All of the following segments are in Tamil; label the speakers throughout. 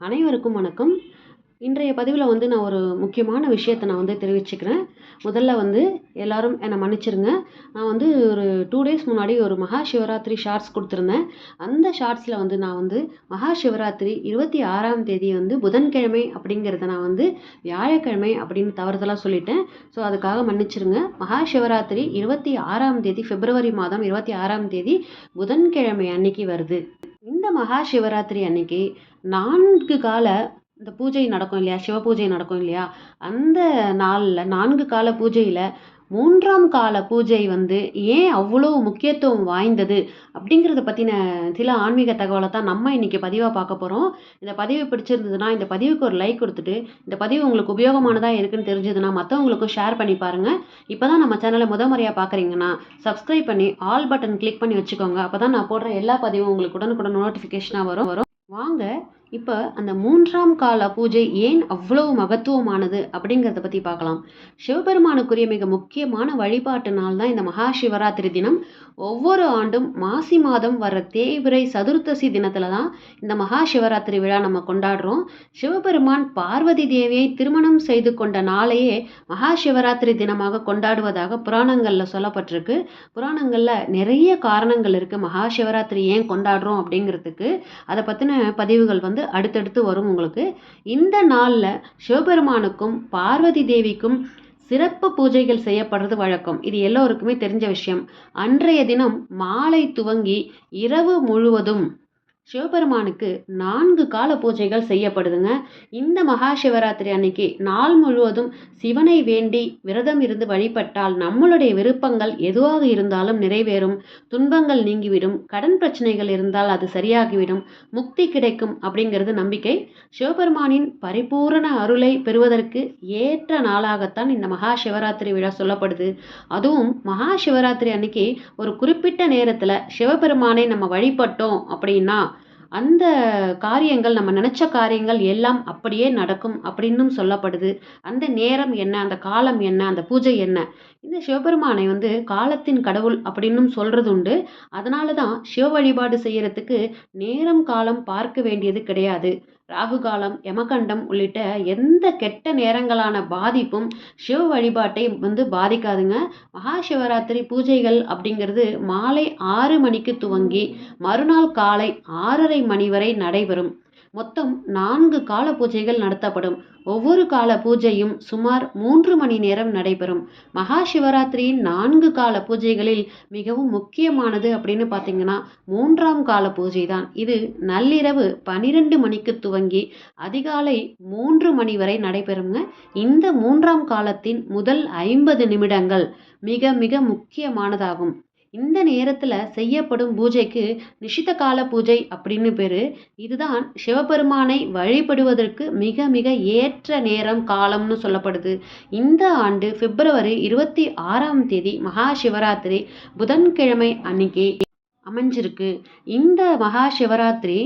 Speaker 1: அனைவருக்கும் வணக்கம். இன்றைய பதிவில் வந்து நான் ஒரு முக்கியமான விஷயத்தை நான் வந்து தெரிவிச்சுக்கிறேன். முதல்ல வந்து எல்லாரும் என்னை மன்னிச்சிருங்க. நான் வந்து ஒரு டூ டேஸ் முன்னாடி ஒரு மகா சிவராத்திரி ஷார்ட்ஸ் கொடுத்துருந்தேன். அந்த ஷார்ட்ஸில் வந்து நான் வந்து மகா சிவராத்திரி இருபத்தி ஆறாம் தேதி வந்து புதன்கிழமை அப்படிங்கிறத நான் வந்து வியாழக்கிழமை அப்படின்னு தவறுதலாக சொல்லிட்டேன். ஸோ அதுக்காக மன்னிச்சிருங்க. மகா சிவராத்திரி இருபத்தி ஆறாம் தேதி பிப்ரவரி மாதம் இருபத்தி ஆறாம் தேதி புதன்கிழமை அன்னைக்கு வருது. இந்த மகா சிவராத்திரி அன்னைக்கு நான்கு கால இந்த பூஜை நடக்கும் இல்லையா? சிவ பூஜை நடக்கும் இல்லையா? அந்த நாளில் நான்கு கால பூஜையில் மூன்றாம் கால பூஜை வந்து ஏன் அவ்வளோ முக்கியத்துவம் வாய்ந்தது அப்படிங்கிறத பற்றின சில ஆன்மீக தகவலை தான் நம்ம இன்றைக்கி பதிவாக பார்க்க போகிறோம் இந்த பதிவு பிடிச்சிருந்ததுன்னா இந்த பதிவுக்கு ஒரு லைக் கொடுத்துட்டு இந்த பதிவு உங்களுக்கு உபயோகமானதாக இருக்குன்னு தெரிஞ்சதுன்னா மற்றவங்களுக்கும் ஷேர் பண்ணி பாருங்கள் இப்போ தான் நம்ம சேனலை முத முறையாக பார்க்குறீங்கன்னா சப்ஸ்கிரைப் பண்ணி ஆல் பட்டன் கிளிக் பண்ணி வச்சுக்கோங்க. அப்போ தான் நான் போடுற எல்லா பதிவும் உங்களுக்கு உடனுக்குடன் நோட்டிஃபிகேஷனாக வரும். வரும். வாங்க இப்போ அந்த மூன்றாம் கால பூஜை ஏன் அவ்வளவு மகத்துவமானது அப்படிங்கிறத பற்றி பார்க்கலாம். சிவபெருமானுக்குரிய மிக முக்கியமான வழிபாட்டு நாள் தான் இந்த மகா சிவராத்திரி தினம் ஒவ்வொரு ஆண்டும் மாசி மாதம் வர தேய்பிரை சதுர்த்தசி தினத்தில் தான் இந்த மகா சிவராத்திரி விழா நம்ம கொண்டாடுறோம். சிவபெருமான் பார்வதி தேவியை திருமணம் செய்து கொண்ட நாளையே மகா சிவராத்திரி தினமாக கொண்டாடுவதாக புராணங்களில் சொல்லப்பட்டிருக்கு. புராணங்களில் நிறைய காரணங்கள் இருக்குது மகா சிவராத்திரி ஏன் கொண்டாடுறோம் அப்படிங்கிறதுக்கு. அதை பற்றின பதிவுகள் வந்து அடுத்தடுத்து வரும் உங்களுக்கு. இந்த நாளில் சிவபெருமானுக்கும் பார்வதி தேவிக்கும் சிறப்பு பூஜைகள் செய்யப்படுறது வழக்கம். இது எல்லோருக்குமே தெரிஞ்ச விஷயம். அன்றைய தினம் மாலை துவங்கி இரவு முழுவதும் சிவபெருமானுக்கு நான்கு கால பூஜைகள் செய்யப்படுதுங்க. இந்த மகா சிவராத்திரி அன்னைக்கு நாள் முழுவதும் சிவனை வேண்டி விரதம் இருந்து வழிபட்டால் நம்மளுடைய விருப்பங்கள் எதுவாக இருந்தாலும் நிறைவேறும். துன்பங்கள் நீங்கிவிடும். கடன் பிரச்சனைகள் இருந்தால் அது சரியாகிவிடும். முக்தி கிடைக்கும் அப்படிங்கிறது நம்பிக்கை. சிவபெருமானின் பரிபூரண அருளை பெறுவதற்கு ஏற்ற நாளாகத்தான் இந்த மகா சிவராத்திரி விழா சொல்லப்படுது. அதுவும் மகா சிவராத்திரி அன்னைக்கு ஒரு குறிப்பிட்ட நேரத்தில் சிவபெருமானை நம்ம வழிபட்டோம் அப்படின்னா அந்த காரியங்கள் நம்ம நினச்ச காரியங்கள் எல்லாம் அப்படியே நடக்கும் அப்படின்னும் சொல்லப்படுது. அந்த நேரம் என்ன? அந்த காலம் என்ன? அந்த பூஜை என்ன? இந்த சிவபெருமானை வந்து காலத்தின் கடவுள் அப்படின்னும் சொல்கிறது உண்டு. அதனால தான் சிவ வழிபாடு செய்கிறதுக்கு நேரம் காலம் பார்க்க வேண்டியது கிடையாது. ராகுகாலம் யமகண்டம் உள்ளிட்ட எந்த கெட்ட நேரங்களான பாதிப்பும் சிவ வழிபாட்டை வந்து பாதிக்காதுங்க. மகா சிவராத்திரி பூஜைகள் அப்படிங்கிறது மாலை ஆறு மணிக்கு துவங்கி மறுநாள் காலை ஆறரை மணி வரை நடைபெறும். மொத்தம் நான்கு கால பூஜைகள் நடத்தப்படும். ஒவ்வொரு கால பூஜையும் சுமார் மூன்று மணி நேரம் நடைபெறும். மகா சிவராத்திரியின் நான்கு கால பூஜைகளில் மிகவும் முக்கியமானது அப்படின்னு பார்த்தீங்கன்னா மூன்றாம் கால பூஜை தான் இது நள்ளிரவு பனிரெண்டு மணிக்கு துவங்கி அதிகாலை மூன்று மணி வரை நடைபெறுங்க இந்த மூன்றாம் காலத்தின் முதல் ஐம்பது நிமிடங்கள் மிக மிக முக்கியமானதாகும். இந்த நேரத்தில் செய்யப்படும் பூஜைக்கு நிஷித கால பூஜை அப்படின்னு பேர். இதுதான் சிவபெருமானை வழிபடுவதற்கு மிக மிக ஏற்ற நேரம் காலம்னு சொல்லப்படுது. இந்த ஆண்டு பிப்ரவரி இருபத்தி ஆறாம் தேதி மகா சிவராத்திரி புதன்கிழமை அன்னைக்கு அமைஞ்சிருக்கு. இந்த மகா சிவராத்திரி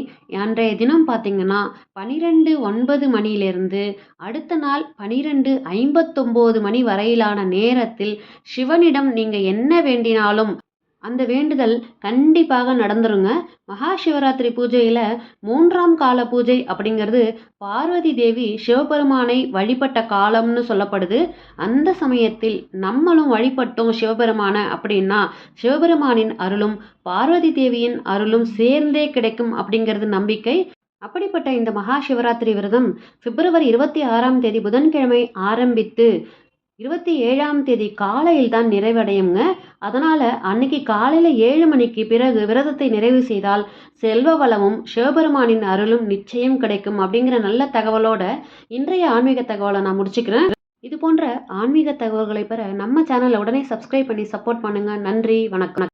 Speaker 1: அன்றைய தினம் பார்த்திங்கன்னா பனிரெண்டு ஒன்பது மணியிலிருந்து அடுத்த நாள் பனிரெண்டு ஐம்பத்தொம்போது மணி வரையிலான நேரத்தில் சிவனிடம் நீங்கள் என்ன வேண்டினாலும் அந்த வேண்டுதல் கண்டிப்பாக நடந்துருங்க. மகா சிவராத்திரி பூஜையில் மூன்றாம் கால பூஜை அப்படிங்கிறது பார்வதி தேவி சிவபெருமானை வழிபட்ட காலம்னு சொல்லப்படுது. அந்த சமயத்தில் நம்மளும் வழிபட்டோம் சிவபெருமானை அப்படின்னா சிவபெருமானின் அருளும் பார்வதி தேவியின் அருளும் சேர்ந்தே கிடைக்கும் அப்படிங்கிறது நம்பிக்கை. அப்படிப்பட்ட இந்த மகா சிவராத்திரி விரதம் பிப்ரவரி இருபத்தி ஆறாம் தேதி புதன்கிழமை ஆரம்பித்து இருபத்தி ஏழாம் தேதி காலையில் தான் நிறைவடையுங்க. அதனால் அன்னைக்கு காலையில் ஏழு மணிக்கு பிறகு விரதத்தை நிறைவு செய்தால் செல்வ வளமும் சிவபெருமானின் அருளும் நிச்சயம் கிடைக்கும் அப்படிங்கிற நல்ல தகவலோட இன்றைய ஆன்மீக தகவலை நான் முடிச்சுக்கிறேன். இது போன்ற ஆன்மீக தகவல்களை பெற நம்ம சேனலை உடனே சப்ஸ்கிரைப் பண்ணி சப்போர்ட் பண்ணுங்கள் நன்றி வணக்கம்.